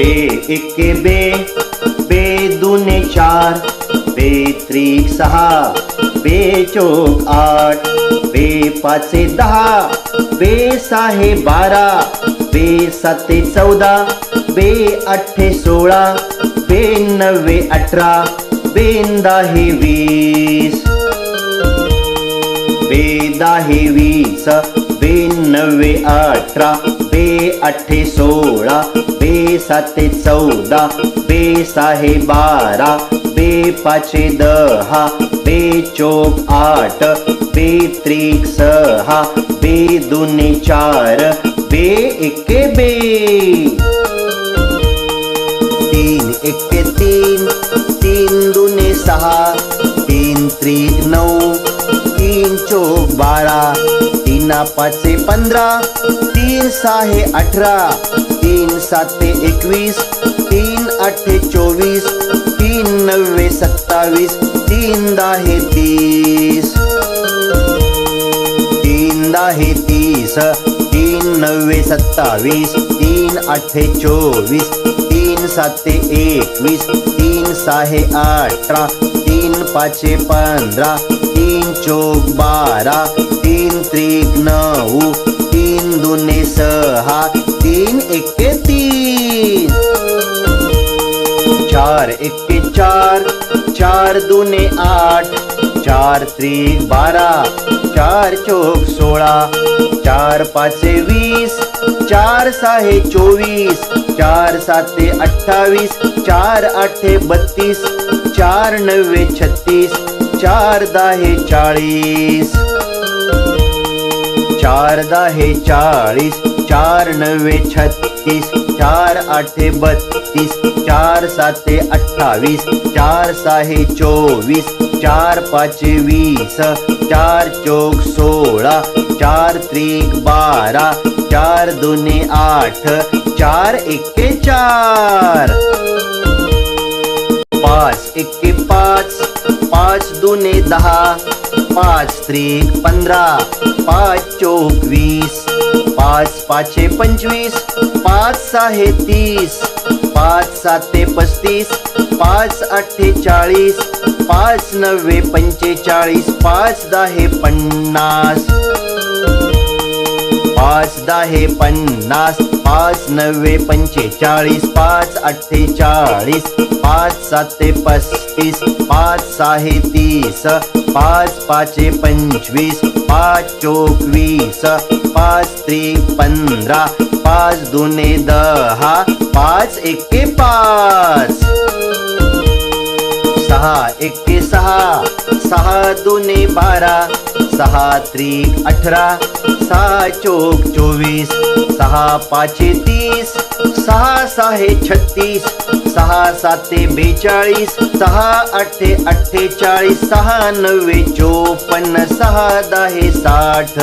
बे एके बे बे दुने चार बे त्रिक सहा बे चोक आठ बे पाचे दहा बे साहे बारा बे साते चौदा बे अठ्ठे सोळा बे नव्वे अठरा बे दाहे वीस. बे दहा वीस बे नव्वे अठरा बे अठ आठे सोळा बे साते चौदा बे सहा बारा बे पाचे दहा बे चोक आठ बे त्रिक सहा बे दुने चार बे एके बे. तीन एके तीन तीन दुने सहा तीन त्रिक नऊ तीन चोक बारा पाचशे पाचे पंधरा तीन सहा अठरा तीन सात एकवीस तीन आठे चोवीस तीन नव्वे सत्तावीस तीन दहा तीस. तीन दहा तीस तीन नव्वे सत्तावीस तीन आठे चोवीस सात ते एक वीस तीन सहा अठरा तीन पाचे पंधरा तीन चोक बारा तीन त्रिक नऊ तीन दुने सहा तीन एके तीन. चार एके चार. चार दुने आठ. चार त्रिक बारा. चार चोक सोळा. चार पाचे वीस. चार सहा चोवीस. चार साते अठ्ठावीस. चार आठे बत्तीस. चार नव्वे छत्तीस. चार दहा चाळीस. चार दहा चाळीस. चार नव्वे छत्तीस. चार आठे बत्तीस, चार साते अठ्ठावीस, चार सहा चोवीस, चार पाचे वीस, चार चोक सोळा, चार त्रिक बारा, चार दुने आठ, चार एके चार. पाच एके पाच पाच दुने दहा, पाच त्रिक पंधरा, पाच चोक वीस पाच पाचे पंचवीस पाच सहा तीस पाच साते पस्तीस पाच अठ्ठेचाळीस पाच नव्वे पंचेचाळीस पाच दहा पन्नास. पाच दहा पन्नास पाच नव्वे पंचेचाळीस पाच अठ्ठेचाळीस पाच साते पस्तीस पाच सहा तीस पाच पाचे पंचवीस पाच चोक वीस पाच त्रिक पंधरा पाच दुने दहा पाच एके पाच. सहा एके सहा सहा दुने बारा सहा त्रिक अठरा सहा चोक चोवीस सहा पाचे तीस सहा सहा छत्तीस सहा साते बेचाळीस सहा आठे अठ्ठेचाळीस सहा नव्वे चोपन्न सहा दहे साठ.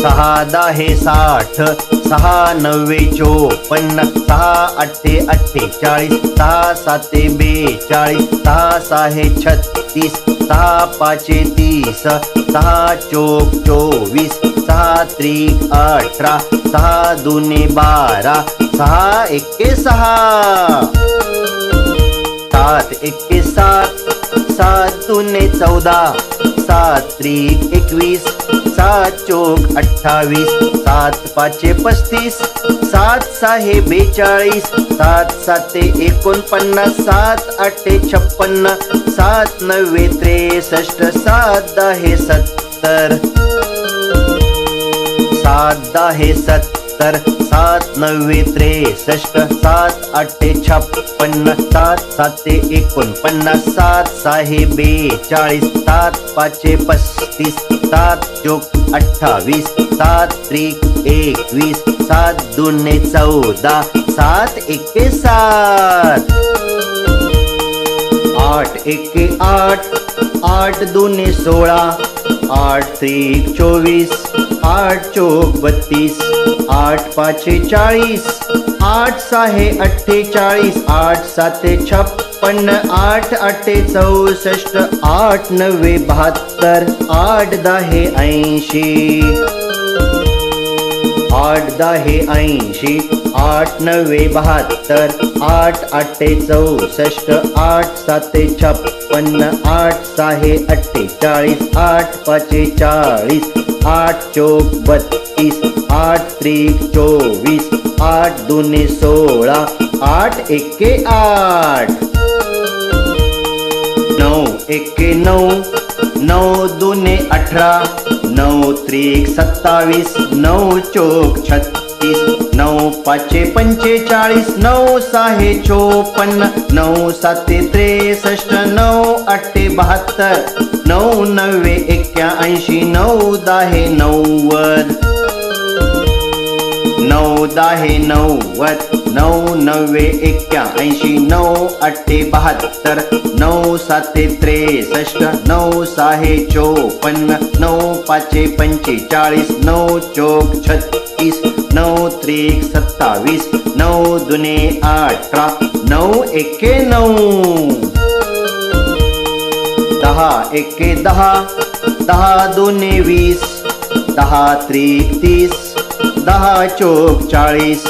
सहा दहे साठ सहा नव्वे चोपन्न सहा अठ्ठे अठ्ठेचाळीस सहा साते बेचाळीस सहा सहा छत्तीस. सहा पाचे तीस सहा चोक चोवीस सहा त्रिक अठरा सहा दुने बारा सहा एके सहा. सात एके सात सात दुने चौदा सात त्रिक एकवीस सात चोक अठ्ठावीस सात पाचे पस्तीस सात सहा बेचाळीस सात साते एकोणपन्नास सात आठे छप्पन्न सात नव्वे त्रेसष्ट सात दहे सत्तर. सात दहे सत्तर सात नव्वे त्रेसष्ट सात आठे छप्पन्न सात साते एकोणपन्नास सात सहा बेचाळीस सात पाचशे पस्तीस सात चोक अठ्ठावीस सात त्रिक एकवीस सात दोन चौदा सात एके सात. आठ एके आठ. आठ दुने सोळा. आठ त्रिक चोवीस. आठ चोक बत्तीस. आठ पाचशे चाळीस. आठ सहा अठ्ठेचाळीस. आठ साते छप्पन्न आठ आठे चौसष्ट. आठ नव्वे बहात्तर. आठ दहा ऐंशी. आठ दहे ऐंशी आठ नव्वे बहात्तर आठ आठे चौसष्ट आठ साते छप्पन्न आठ सहा अठ्ठेचाळीस आठ पाचे चाळीस आठ चोक बत्तीस आठ त्रिक चोवीस आठ दोन्ही सोळा आठ एके आठ. नऊ एके नऊ नऊ दुने अठरा नऊ त्रिक सत्तावीस नऊ चोक छत्तीस नऊ पाचशे पंचेचाळीस नऊ सहा चोपन्न नऊ साते त्रेसष्ट नऊ अठ्ठे बहात्तर नऊ नव्वे एक्क्याऐंशी नऊ दहा नव्वद. नऊ दहे नव्वद नऊ नव्वे एक्क्याऐंशी नऊ अठ्ठे बहात्तर नऊ साते त्रेसष्ट नऊ सहा चोपन्न नऊ पाचशे पंचेचाळीस नऊ चोक छत्तीस नऊ त्रिक सत्तावीस नऊ दुने अठरा नऊ एके नऊ. दहा एके दहा दहा दोने वीस दहा त्रिक तीस दहा चोक चाळीस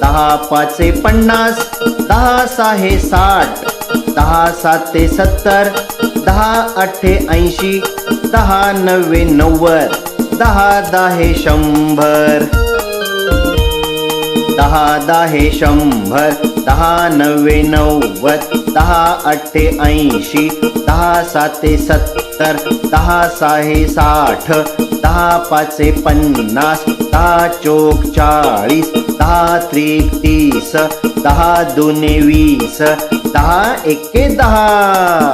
दहा पाचे पन्नास दहा सहा साठ दहा साते सत्तर दहा अठ्ठे ऐंशी दहा नव्वे नव्वद दहा दहे शंभर. दहा दहे शंभर दहा नव्वे नव्वद दहा अठ्ठे ऐंशी दहा साते सत्तर दहा सहा साठ दहा पाचे पन्नास दहा चोक चाळीस दहा त्रिक तीस दहा दोने वीस दहा एके दहा.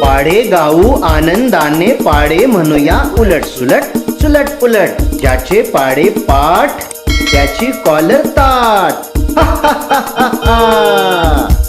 पाडे गाऊ आनंदाने पाडे म्हणूया उलट सुलट सुलट उलट ज्याचे पाडे पाठ त्याची कॉलर ताट